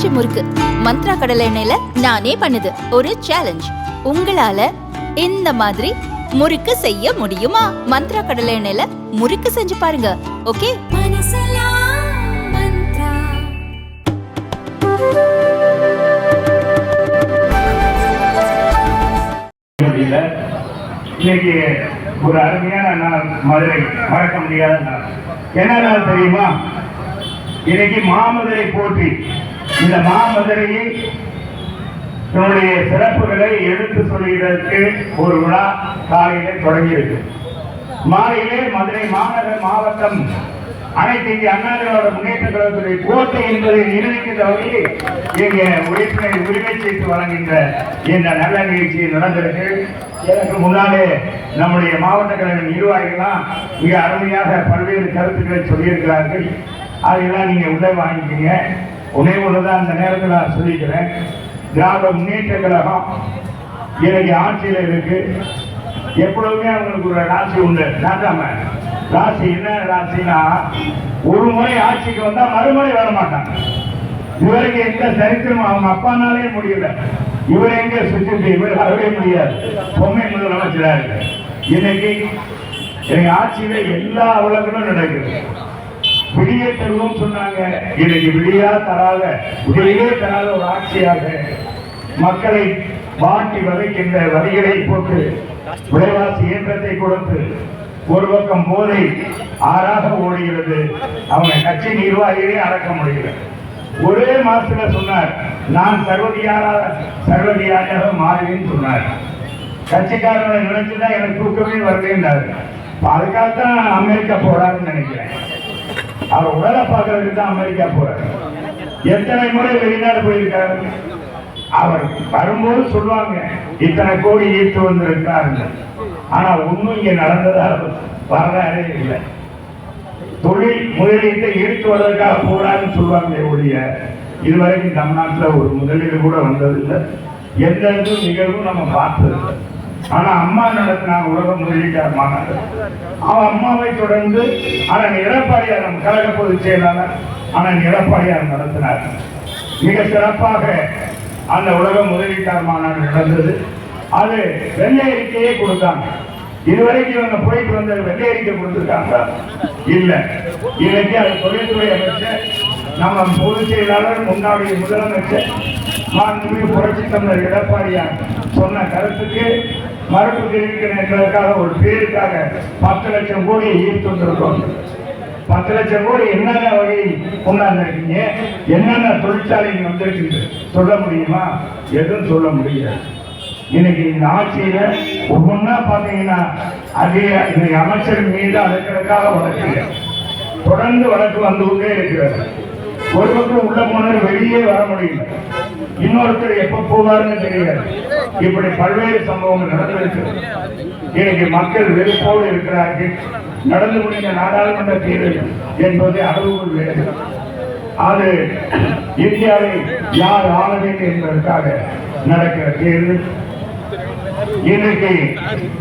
ஆச்சி முறுக்கு. மந்த்ரா கடலை எண்ணெயில நானே பண்ணுது. ஒரு சேலஞ்ச் உங்களால இந்த மாதிரி முறுக்கு செய்ய முடியுமா? மந்த்ரா கடலை எண்ணெயில முறுக்கு செஞ்சு பாருங்க. ஓகே? இன்னைக்கு ஒரு அருமையான நாள் மதுரை. மறக்க முடியாத நாள். என்ன நாள் தெரியுமா? இன்னைக்கு மாமதுரை போற்றி. இந்த மாமதுரையை தன்னுடைய சிறப்புகளை எடுத்து சொல்கிறதற்கு ஒரு விழா காலையிலே தொடங்கியிருக்கு. மாலையிலே மதுரை மாநகர மாவட்டம் அனைத்து இந்திய அண்ணா முன்னேற்ற கழகத்துடைய கோட்டை என்பதை நிரூபிக்கின்ற வகையில் எங்கள் உறுப்பினை உரிமை செய்து வழங்குகின்ற இந்த நல்ல நிகழ்ச்சி நடந்திருக்கு. எனக்கு முன்னாலே நம்முடைய மாவட்ட கழக நிர்வாகிகள்லாம் மிக அருமையாக பல்வேறு கருத்துக்களை சொல்லியிருக்கிறார்கள். அதையெல்லாம் நீங்க உள்ளே வாங்கிக்கிங்க. ஒரே ஒன்றுதான் அந்த நேரத்தில் நான் சொல்லிக்கிறேன். திராவிட முன்னேற்ற கழகம் இன்னைக்கு ஆட்சியில் இருக்கு. எப்பொழுதுமே அவங்களுக்கு ஒரு ராசி உண்டு. நாட்டாம ராசி என்ன ராசினா ஒரு முறை ஆட்சிக்கு வந்தா மறுமுறை வர மாட்டாங்க. இவருக்கு எந்த சரித்திரம் அவங்க அப்பானாலே முடியல. இவர் எங்க சுற்றி இவர் வரவே முடியாது. பொம்மை முதலமைச்சராக இருக்கு. இன்னைக்கு எங்க ஆட்சியில எல்லா உலகங்களும் நடக்குது. விடிய தருவோம் சொன்னாங்க. இன்னைக்கு விடியா தராத விடியே தராத ஒரு ஆட்சியாக மக்களை வாட்டி வதைக்கின்ற வரிகளை போட்டு விலைவாசி இயந்திரத்தை கொடுத்து ஒரு பக்கம் போதை ஆறாக ஓடுகிறது. அவங்க கட்சி நிர்வாகிகளே அடக்க முடியல. ஒரே மாசத்துல சொன்னார் நான் சர்வதியாராக சர்வதியாராக மாறுவேன்னு சொன்னார். கட்சிக்காரங்களை நினைச்சுதான் எனக்கு தூக்கமே அதுக்காக அதுக்காகத்தான் அமெரிக்கா போறாருன்னு நினைக்கிறேன். அவர் உடலை பார்க்கறதுக்கு தான் அமெரிக்கா போறாரு. எத்தனை முறை வெளிநாடு போயிருக்காரு? அவர் வரும்போது சொல்லுவாங்க இத்தனை கோடி ஈர்த்து வந்திருக்காருங்க ஆனா ஒண்ணும் இங்க நடந்ததா வரலாறே இல்லை. தொழில் முதலீட்டை ஈர்த்து வருவதற்காக போறாருன்னு சொல்லுவாங்க ஒழிய இதுவரைக்கும் தமிழ்நாட்டில் ஒரு முதலீடு கூட வந்ததில்லை. எந்த நிகழ்வும் நம்ம பார்த்ததில்லை. ஆனா அம்மா நடத்தினாங்க? உலக முதலீட்டார் மாநாடு. அவன் அம்மாவை தொடர்ந்து அண்ணன் எடப்பாடியார் நம் கழக பொதுச் செயலாளர் அண்ணன் எடப்பாடியார் நடத்தினார். மிக சிறப்பாக அந்த உலக முதலீட்டார் மாநாடு நடந்தது. அது வெள்ளை அறிக்கையே கொடுத்தாங்க. இதுவரைக்கும் இவங்க போயிட்டு வந்த வெள்ளை அறிக்கை கொடுத்துருக்காங்க. இல்ல. இன்னைக்கு அது தொழில்துறை அமைச்சர் நம்ம பொதுச் செயலாளர் முன்னாடி முதலமைச்சர் மாண்புமிகு புரட்சி தமிழர் எடப்பாடியார் சொன்ன கருத்துக்கு மறுப்பு தெரிவிக்கிறேன் என்பதற்காக ஒரு பேருக்காக பத்து லட்சம் கோடி ஈர்த்து வந்திருக்கோம் பத்து லட்சம் கோடி என்னென்ன வகையில் கொண்டாந்துருக்கீங்க? என்னென்ன தொழிற்சாலைகள் இங்க வந்திருக்குது? சொல்ல முடியுமா? எதுவும் சொல்ல முடியாது. இன்னைக்கு இந்த ஆட்சியில ஒவ்வொன்றா பார்த்தீங்கன்னா அதே இன்னைக்கு அமைச்சர் மீது அதற்காக வழக்கு. தொடர்ந்து வழக்கு வந்து கொண்டே இருக்கிறது. ஒரு உள்ள போனவர் வெளியே வர முடியல. இன்னொருத்தர் எப்ப போவாருன்னு தெரியாது இப்படி பல்வேறு சம்பவங்கள் நடந்திருக்கு இன்னைக்கு மக்கள் வெறுப்போடு இருக்கிறார்கள். நடந்து முடிந்த நாடாளுமன்ற தேர்தல் என்பது அளவுகள் வேறு. அது இந்தியாவை யார் ஆள வேண்டும் என்பதற்காக நடக்கிற தேர்தல். இன்னைக்கு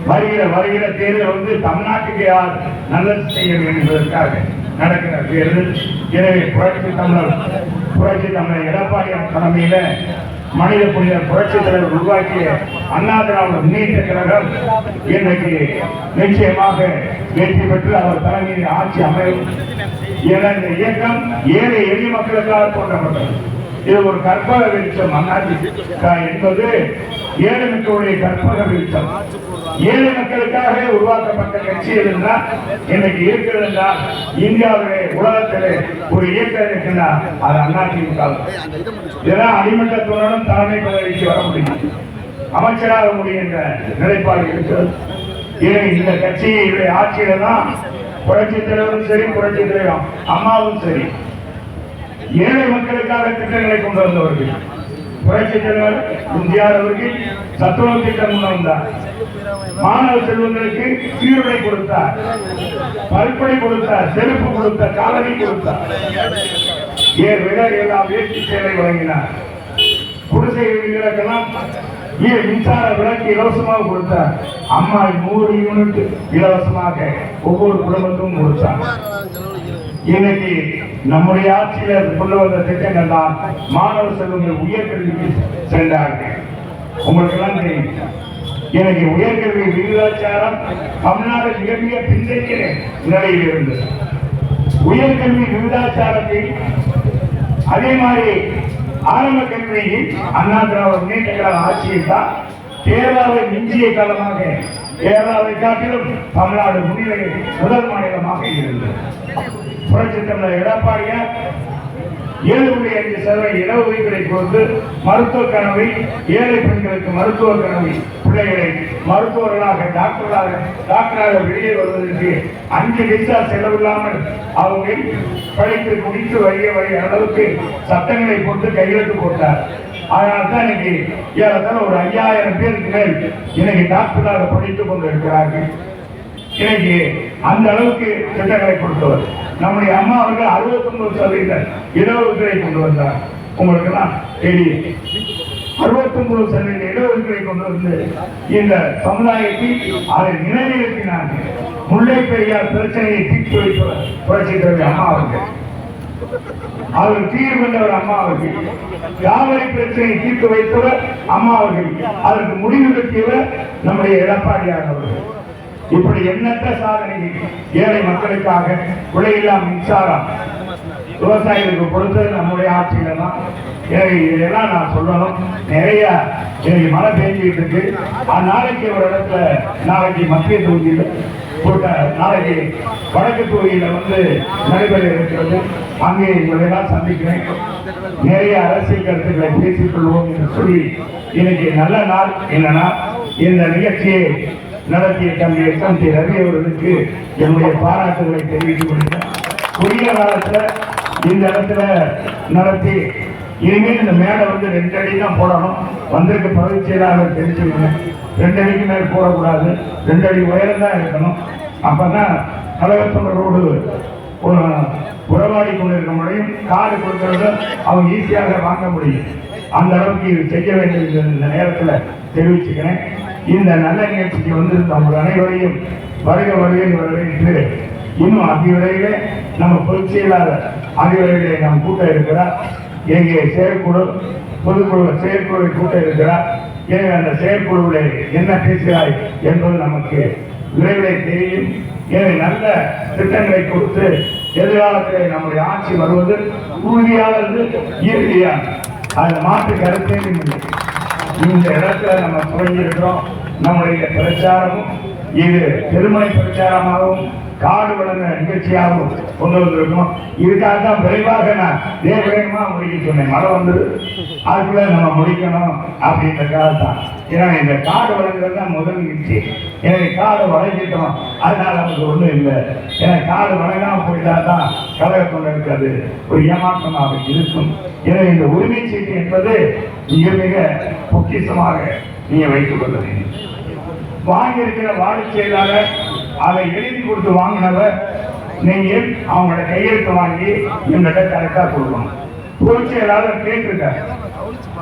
வருகிற வருகிற தேர்தல் வந்து தமிழ்நாட்டுக்கு யார் நல்லது செய்ய வேண்டும் என்பதற்காக நடக்கிற தேர்தல் எனவே புரட்சி தமிழர் புரட்சி தமிழர் எடப்பாடி தலைமையில் மனித புனிதர் புரட்சி தலைவர் உருவாக்கிய அண்ணா திராவிட முன்னேற்ற கழகம் இன்றைக்கு நிச்சயமாக வெற்றி பெற்று அவர் தலைமையில் ஆட்சி அமையும் என இந்த இயக்கம் ஏழை எளிய மக்களுக்காக தோன்றப்பட்டது இது ஒரு கற்பக வெளிச்சம் அண்ணாதி என்பது ஏழை மக்களுடைய கற்பக வெளிச்சம். ஏழை மக்களுக்காக உருவாக்கப்பட்ட கட்சி இருந்தால் இன்னைக்கு இருக்கிறது என்றால் இந்தியாவிலே உலகத்திலே ஒரு இயக்கம் இருக்குன்னா அது அதிமுக இதெல்லாம் அடிமட்டத்துடன் தலைமை பதவிக்கு வர முடியும். அமைச்சராக முடியும் என்ற நிலைப்பாடு இருக்கிறது. ஏன் இந்த கட்சியுடைய ஆட்சியில தான் புரட்சி தலைவரும் சரி புரட்சி தலைவரும் அம்மாவும் சரி. ஏழை மக்களுக்காக திட்டங்களை கொண்டு வந்தவர்கள். புரட்சி தலைவர் எம்ஜிஆர் அவர்கள் சத்துணவு திட்டம் கொண்டு வந்தார். மாணவ செல்வங்களுக்கு சீருடை கொடுத்தார். பல்படை கொடுத்தார் செருப்பு கொடுத்தார் காலனி கொடுத்தார். ஏ விட எல்லாம் வேட்டி சேவை வழங்கினார். குடிசை வீடுகளுக்கெல்லாம் ஏன் மின்சார விளக்கு இலவசமாக கொடுத்தார். அம்மா நூறு யூனிட் இலவசமாக ஒவ்வொரு குடும்பத்துக்கும் கொடுத்தார். இன்னைக்கு நம்முடைய ஆட்சியர் கொண்டு வந்த திட்டங்கள் தான் மாணவ செல்வங்கள் உயர்கல்விக்கு சென்றார்கள். உங்களுக்கு எல்லாம் தெரியும் எனக்கு உயர்கல்வி விகிதாச்சாரம் தமிழ்நாடு மிக மிக பின்தங்கிய நிலையில் இருந்தது. உயர்கல்வி விகிதாச்சாரத்தில் அதே மாதிரி ஆரம்ப கல்வியில் அண்ணா திராவிட முன்னேற்ற கழக ஆட்சியில் தான் கேரளாவை மிஞ்சிய காலமாக கேரளாவை காட்டிலும் தமிழ்நாடு முன்னிலையில் முதல் மாநிலமாக இருந்தது. புரட்சி தமிழர் எடப்பாடியார் ஏழு புள்ளி அஞ்சு சதவீத இடஒதுக்கீடை கொடுத்து மருத்துவ கனவை ஏழை பெண்களுக்கு மருத்துவ கனவை பிள்ளைகளை மருத்துவர்களாக டாக்டர்களாக டாக்டராக வெளியே வருவதற்கு அஞ்சு பைசா செலவில்லாமல் அவங்க படித்து முடித்து வழிய வழிய அளவுக்கு சட்டங்களை போட்டு கையெழுத்து போட்டார். அதனால தான் இன்னைக்கு ஏறத்தாழ ஒரு ஐயாயிரம் பேருக்கு மேல் இன்னைக்கு டாக்டராக படித்துக் கொண்டிருக்கிறார்கள். இன்னைக்கு அந்த அளவுக்கு திட்டங்களை கொடுத்தவர். நம்முடைய அம்மா அவர்கள் அறுபத்தி ஒன்பது சதவீத இடஒதுக்கீடை கொண்டு வந்தார். உங்களுக்கு எல்லாம் தெரியும். அறுபத்தி ஒன்பது சதவீத இடஒதுக்கீடை கொண்டு வந்து இந்த சமுதாயத்தில் அதை நிலைநிறுத்தினாங்க. முல்லை பெரியார் பிரச்சனையை தீர்த்து வைத்தவர் புரட்சி தலைவி அம்மா அவர்கள். அவர் தீர்வு கொண்டவர் அம்மா அவர்கள். யாவரை பிரச்சனையை தீர்த்து வைத்தவர் அம்மா அவர்கள். அதற்கு முடிவு கட்டியவர் நம்முடைய எடப்பாடியார் அவர்கள். இப்படி எண்ணற்ற சாதனை ஏழை மக்களுக்காக விலையில்லா மின்சாரம். விவசாயிகளுக்கு கொடுத்தது நம்முடைய ஆட்சியில தான் இதெல்லாம் நான் சொல்லணும். நிறைய இன்னைக்கு மழை பெஞ்சிட்டு இருக்கு. நாளைக்கு ஒரு இடத்துல நாளைக்கு மத்திய தொகுதியில் போட்ட நாளைக்கு வடக்கு தொகுதியில வந்து நடைபெற இருக்கிறது. அங்கே உங்களெல்லாம் சந்திக்கிறேன். நிறைய அரசியல் கருத்துக்களை பேசிக் கொள்வோம் என்று சொல்லி இன்னைக்கு நல்ல நாள். இல்லைன்னா இந்த நிகழ்ச்சியை நடத்திய தம்பி எஸ்எம் டி ரவி அவர்களுக்கு என்னுடைய பாராட்டுகளை தெரிவித்துக் கொள்கிறேன். குறுகிய காலத்தில் இந்த இடத்துல நடத்தி இனிமேல் இந்த மேடை வந்து ரெண்டு அடி தான் போடணும். வந்திருக்க பதவி செயலாளர் தெரிஞ்சுக்கணும். ரெண்டு அடிக்கு மேல் போடக்கூடாது. ரெண்டு அடி உயரம் தான் இருக்கணும். அப்பதான் கலகத்தோடு ஒரு உறவாடி கொண்டிருக்க முடியும். காடு கொடுக்கறத அவங்க ஈஸியாக வாங்க முடியும். அந்த அளவுக்கு இது செய்ய வேண்டியது இந்த நேரத்தில். தெரிவிச்சுக்கிறேன். இந்த நல்ல நிகழ்ச்சிக்கு வந்து உங்கள் அனைவரையும் வருக வருகை வரவேற்று இன்னும் அதிவிரையிலே நம்ம பொதுச் செயலாளர் அதிவிரையிலே நாம் கூட்ட இருக்கிறார். எங்கே செயற்குழு பொதுக்குழு செயற்குழுவை கூட்ட இருக்கிறார். எனவே அந்த செயற்குழுவில் என்ன பேசுகிறாய் என்பது நமக்கு விரைவிலே தெரியும். எனவே நல்ல திட்டங்களை கொடுத்து எதிர்காலத்திலே நம்முடைய ஆட்சி வருவது உறுதியானது இறுதியான அதில் மாற்று கருத்தே இல்லை. இந்த இடத்துல நம்ம துவங்கி இருக்கிறோம் நம்முடைய பிரச்சாரமும் இது பெருமை பிரச்சாரமாகவும் காடு வளர்ந்த நிகழ்ச்சியாகவும் கொண்டு வந்திருக்கோம். இதுக்காக தான் விரைவாக நான் வேக வேகமா முடிக்க சொன்னேன். மழை வந்தது. அதுக்குள்ள நம்ம முடிக்கணும் அப்படின்றக்காக தான். ஏன்னா இந்த காடு வளர்கிறது தான் முதல் நிகழ்ச்சி எனக்கு காடு வளைஞ்சிட்டோம் அதனால நமக்கு ஒன்றும் இல்லை. ஏன்னா காடு வளையாம போயிட்டா தான் கலகத்தொண்டு இருக்காது ஒரு ஏமாற்றமாக இருக்கும். எனவே இந்த உரிமை சீட்டு என்பது மிக மிக பொக்கிசமாக நீங்க வைத்துக் கொள்ள வேண்டும் வாங்கியிருக்கிற வாடிக்கையாளர் அதை எழுதி கொடுத்து வாங்கினவர் நீங்கள் அவங்களோட கையெழுத்து வாங்கி எங்கிட்ட கரெக்டா கொடுக்கணும். பொதுச் செயலாளர் கேட்டிருக்காரு.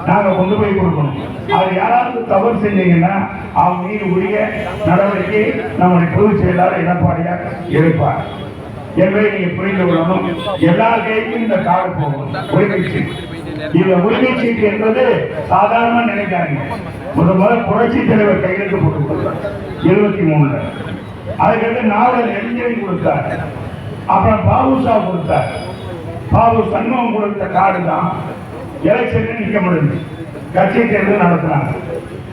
நாங்க கொண்டு போய் கொடுக்கணும். அது யாராவது தவறு செஞ்சீங்கன்னா அவங்க மீது உரிய நடவடிக்கை நம்முடைய பொதுச் செயலாளர் எடப்பாடியார் எடுப்பார். என்பதை நீங்க புரிந்து கொள்ளணும். எல்லா கைக்கும் இந்த கார்டு போகும். உரிமை சீட்டு. இந்த உரிமை சீட்டு என்பது சாதாரணமா நினைக்காங்க முதல் முதல் புரட்சி தலைவர் கையெழுத்து போட்டு கொடுத்தார். இருபத்தி மூணுல. அதுக்கடுத்து நாவலர் நெடுஞ்செழி கொடுத்தார். அப்புறம் பாபுஷா கொடுத்தார். பாபு சண்முகம் கொடுத்த கார்டு தான். எலெக்ஷன் நிற்க முடிஞ்சு. கட்சி தேர்தல் நடத்தினாங்க.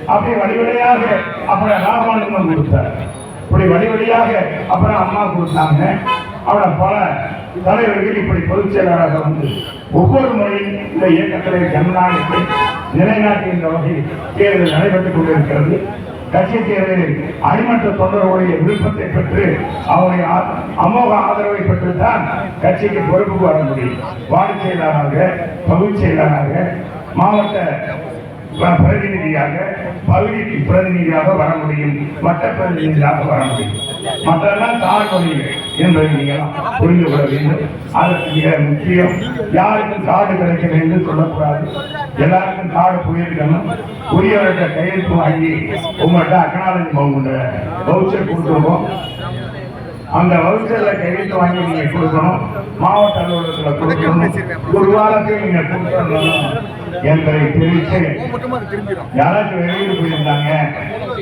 அப்படி வழிவழியாக அப்புறம் ராமானுஜம் கொடுத்தார். இப்படி வழிவழியாக அப்புறம் அம்மா கொடுத்தாங்க. அவனை பல தலைவர்கள் இப்படி பொதுச் செயலாளராக வந்து ஒவ்வொரு முறையும் இந்த இயக்கத்திலே ஜனநாயகத்தை நிலைநாட்டுகின்ற வகையில் தேர்தல் நடைபெற்றுக் கொண்டிருக்கிறது. கட்சி தேர்தலில் அடிமட்ட தொண்டர்களுடைய விருப்பத்தை பெற்று அவருடைய ஆ- அமோக ஆதரவை பெற்று தான் கட்சிக்கு பொறுப்புக்கு வர முடியும். வார்டு செயலாளராக பகுதி செயலாளராக மாவட்ட பிரதிநிதியாக பகுதி பிரதிநிதியாக வர முடியும். வட்ட பிரதிநிதியாக வர முடியும். மற்றெல்லாம் தாழ்வழிகள் என்பதை நீங்கள் புரிந்து கொள்ள வேண்டும். அதற்கு மிக முக்கியம் யாருக்கும் காடு கிடைக்க என்று சொல்லக்கூடாது. எல்லாருக்கும் காடு புரியிருக்கணும் புரியவர்கிட்ட கையெழுத்து வாங்கி உங்கள்கிட்ட அக்னாலஜி உங்களோட வவுச்சர் கொடுத்துருவோம். அந்த வவுச்சர்ல கையெழுத்து வாங்கி நீங்க கொடுக்கணும். மாவட்ட அலுவலகத்துல கொடுக்கணும். ஒரு வாரத்தில் நீங்க கொடுக்கணும் என்பதை தெரிவித்து யாராச்சும் வெளியூர் போயிருந்தாங்க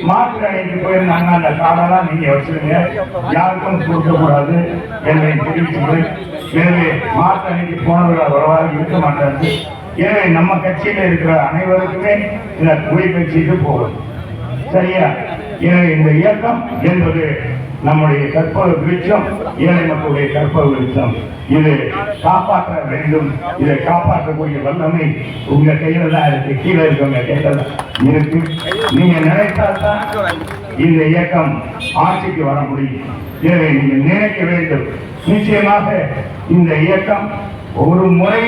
மாற்று அணைக்கு போயிருந்தாங்க அந்த காலெல்லாம் நீங்க வச்சிருங்க. யாருக்கும் கொடுக்க கூடாது என்பதை தெரிவித்து எனவே மாற்று அணைக்கு போனவர்கள் வரவாறு இருக்க மாட்டாங்க எனவே நம்ம கட்சியில இருக்கிற அனைவருக்குமே இந்த குடிப்பயிற்சிக்கு போகும் சரியா? எனவே இந்த இயக்கம் என்பது நம்முடைய கற்பக விருட்சம் ஏழை மக்களுடைய கற்பக விருட்சம். இது காப்பாற்ற வேண்டும். இதை காப்பாற்றக்கூடிய வல்லமை உங்க கையில தான் இருக்கு. கீழே இருக்கவங்க கையில தான் இருக்கு. நீங்க நினைத்தால் தான் இந்த இயக்கம் ஆட்சிக்கு வர முடியும். எனவே நீங்க நினைக்க வேண்டும். நிச்சயமாக இந்த இயக்கம் ஒரு முறை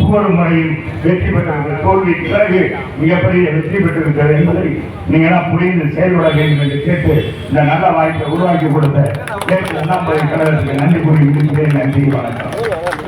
ஒவ்வொரு முறையும் வெற்றி பெற்றிருக்கிறது தோல்விக்கு பிறகு மிகப்பெரிய வெற்றி பெற்றிருக்கிறது என்பதை நீங்களாம் புரிந்து செயல்பட வேண்டும் என்று கேட்டு இந்த நல்ல வாய்ப்பை உருவாக்கி கொடுத்த கேட்டு அண்ணாமலை கழகத்துக்கு நன்றி கூறி விடுகிறேன். நன்றி வணக்கம்.